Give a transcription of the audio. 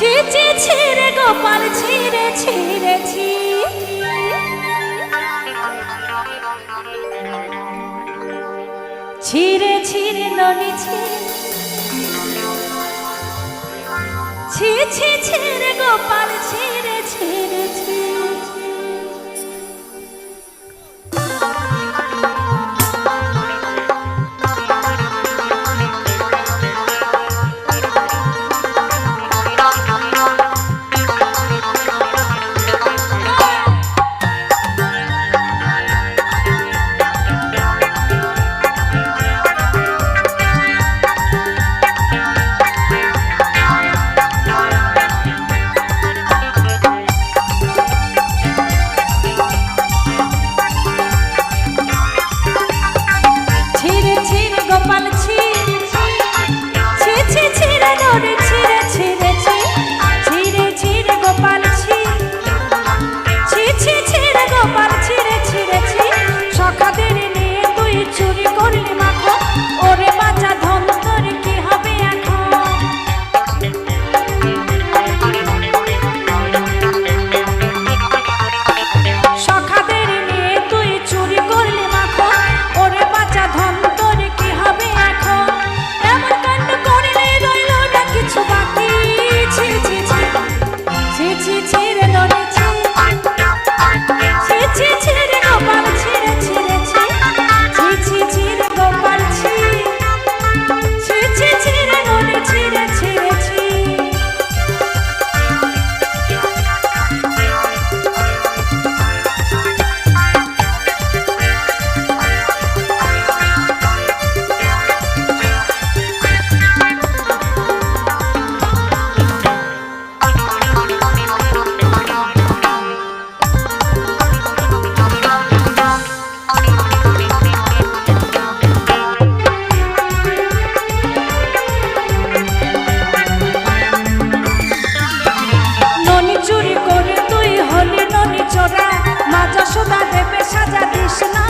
ছিচি ছিঁড়ে গোপাল ছিঁড়ে ছিঁড়েছি ছিঁড়ে ছিঁড়ে ননি ছিঁড়ে। ছি ছি ছিঁড়ে তোরা মা যশোদা দেবে সাজা দিস না